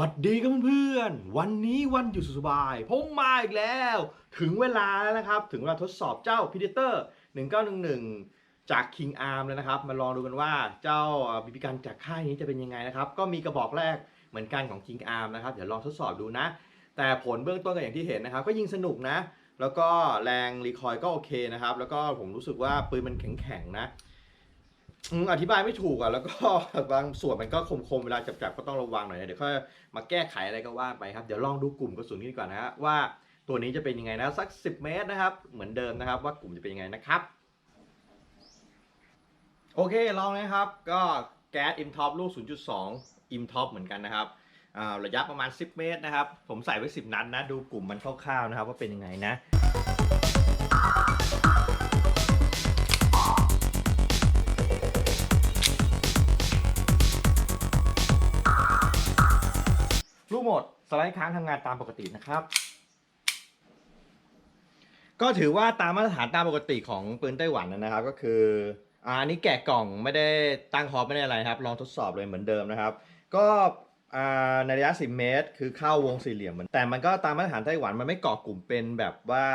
หวัดดีครับเพื่อนๆ วันนี้วันหยุดสุดสบาย ผมมาอีกแล้ว ถึงเวลาแล้วนะครับ ถึงเวลาทดสอบเจ้า Predator 1911 จาก King Arm แล้วนะครับ มาลองดูกันว่าเจ้าบิบิกันจากค่ายนี้จะเป็นยังไงนะครับ ก็มีกระบอกแรกเหมือนกันของ King Arm นะครับ เดี๋ยวลองทดสอบดูนะ แต่ผลเบื้องต้นก็อย่างที่เห็นนะครับ ก็ยิงสนุกนะ แล้วก็แรงรีคอยก็โอเคนะครับ แล้วก็ผมรู้สึกว่าปืนมันแข็งๆนะ อธิบายไม่ถูกอะแล้วก็บางส่วนมันก็คมๆเวลาจับๆก็ต้องระวังหน่อยนะเดี๋ยวค่อยมาแก้ไขอะไรก็ว่าไปครับเดี๋ยวลองดูกลุ่มกระสุนนี้ดีกว่อนนะฮะว่าตัวนี้จะเป็นยังไงนะสัก 10 เมตรนะครับ เหมือนเดิมนะครับ ว่ากลุ่มจะเป็นยังไงนะครับ โอเคลองนะครับ ก็แก๊สอิมท็อปลูก 0.2 อิมท็อปเหมือนกันนะครับระยะประมาณ 10 เมตรนะครับ ผมใส่ไว้ 10 นัดนะดูกลุ่มมันคร่าวๆนะครับ ว่าเป็นยังไงนะ ลูกหมดสไลด์ค้างทำงานตามปกตินะครับ ก็ถือว่าตามมาตรฐานตามปกติของปืนไต้หวันนะครับ ก็คืออ่าอันนี้แกะกล่องไม่ได้ตั้งฮอปไม่ได้อะไรครับ ลองทดสอบเลยเหมือนเดิมนะครับ ก็อาในระยะ 10 เมตร คือเข้าวงสี่เหลี่ยมเหมือนแต่มันก็ตามมาตรฐานไต้หวันมันไม่เก่อกลุ่มเป็นแบบว่า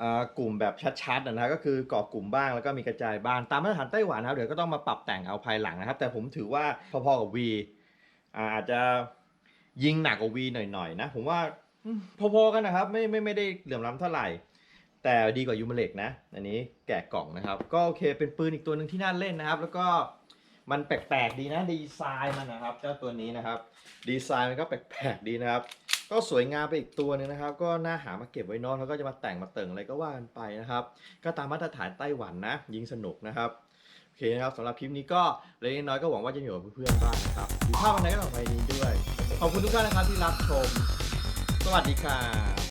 อ่ากลุ่มแบบชัดๆนะครับก็คือเก่อกลุ่มบ้างแล้วก็มีกระจายบ้างตามมาตรฐานไต้หวันนะครับเดี๋ยวก็ต้องมาปรับแต่งเอาภายหลังนะครับ แต่ผมถือว่าพอๆกับ V อาจจะ ยิงหนักกว่าวีหน่อยๆนะ ผมว่าพอๆกันนะครับ ไม่ไม่ไม่ได้เหลื่อมล้ำเท่าไหร่ แต่ดีกว่ายูมาเล็กนะ อันนี้แกะกล่องนะครับ ก็โอเคเป็นปืนอีกตัวหนึ่งที่น่าเล่นนะครับ แล้วก็มันแปลกๆดีนะดีไซน์มันนะครับเจ้าตัวนี้นะครับ ดีไซน์มันก็แปลกๆดีนะครับ ก็สวยงามไปอีกตัวหนึงนะครับ ก็น่าหามาเก็บไว้นอนแล้วก็จะมาแต่งมาเติ่งอะไรก็ว่ากันไปนะครับ ก็ตามมาตรฐานไต้หวันนะ ยิงสนุกนะครับโอเคนะครับสำหรับคลิปนี้ก็เล็กน้อยก็หวังว่าจะมีกับเพื่อนๆบ้างนะครับอยู่ภาพวันไหนก็ต่อไปนี้ด้วย ขอบคุณทุกท่านนะครับที่รับชม สวัสดีค่ะ